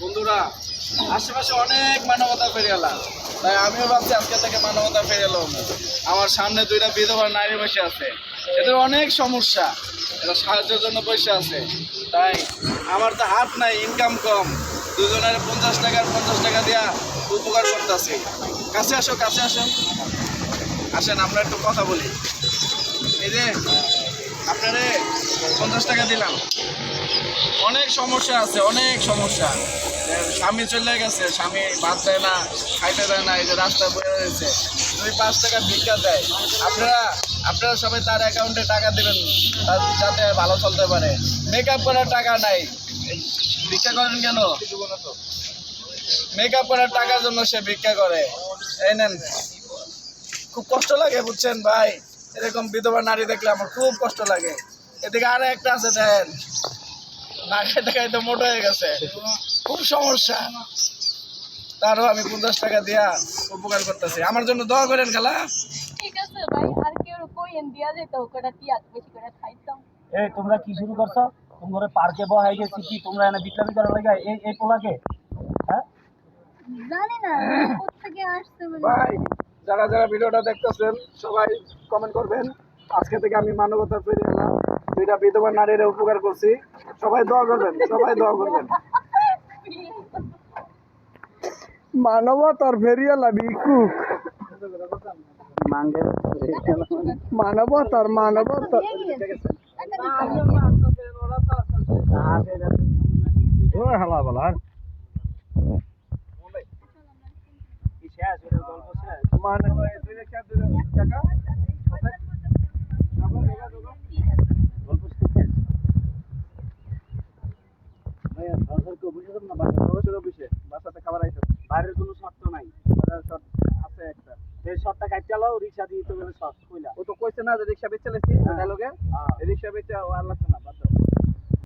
বন্ধুরা, আশেপাশে অনেক মানবতা ফিরে এলাম। তাই আমিও ভাবছি আজকে থেকে মানবতা ফিরে এলাম। আমার সামনে দুইটা বিধবা নারী বসে আছে। এদের অনেক সমস্যা। এরা সাহায্যের জন্য বসে আছে। তাই আমার তো হাত নাই ইনকাম কম। দুজনের পঞ্চাশ টাকার পঞ্চাশ টাকা দিয়া উপকার করতেছি। কাছে আসো কাছে আসো। আসেন, আমরা একটু কথা বলি। এই যে আপনারে পঞ্চাশ টাকা দিলাম। অনেক সমস্যা আছে, অনেক সমস্যা। স্বামী চলে গেছে, স্বামী ভাত দেয় না, খাইতে দেয় না, এই যে রাস্তায় বয়ে রয়েছে। দুই পাঁচ টাকা ভিক্ষা দেয়। আপনারা আপনারা সবাই তার অ্যাকাউন্টে টাকা দেবেন যাতে ভালো চলতে পারে। মেকআপ করার টাকা নাই। ভিক্ষা করেন কেন? মেকআপ করার টাকার জন্য সে ভিক্ষা করে। এই নেন। খুব কষ্ট লাগে, বুঝছেন ভাই? এরকম বিধবা নারী দেখলে আমার খুব কষ্ট লাগে। এদিকে আরও একটা আছে দেখেন না খাইতে খাইতে মোটা হয়ে গেছে। খুব সমস্যা। তারও আমি পঞ্চাশ টাকা দিয়া উপকার করতেছি। আমার জন্য দোয়া করেন খালা। ঠিক আছে ভাই আর কেউ কইন দিয়া যেত ওটা টিয়াক বেশি করে খাইতাম এই তোমরা কি শুরু করছ? তোমরা পার্কে বহাই গেছি কি? তোমরা এনে বিপ্লবী করার লাগে এই এই পোলাকে? হ্যাঁ? জানি না কোথেকে আসছে ভাই যারা যারা ভিডিওটা দেখতেছেন সবাই কমেন্ট করবেন। আজকে থেকে আমি মানবতা ফিরে এলাম দুইটা বিধবা নারীরা উপকার করছি। সবাই দোয়া করবেন সবাই দোয়া করবেন। মানবতার ফেরিয়ালা ভিক্ষুক। মানবতার মানবতার হালা খাবার আইতে বাইরের কোনো শর্ত নাই আছে একটা এই রিক্সা দিয়ে তো গেলে শর্ট কইলা ও তো কইছে না যে রিক্সা বেচে লেছি ডায়লগে হ্যাঁ। রিক্সা বেচে আর লাগছে না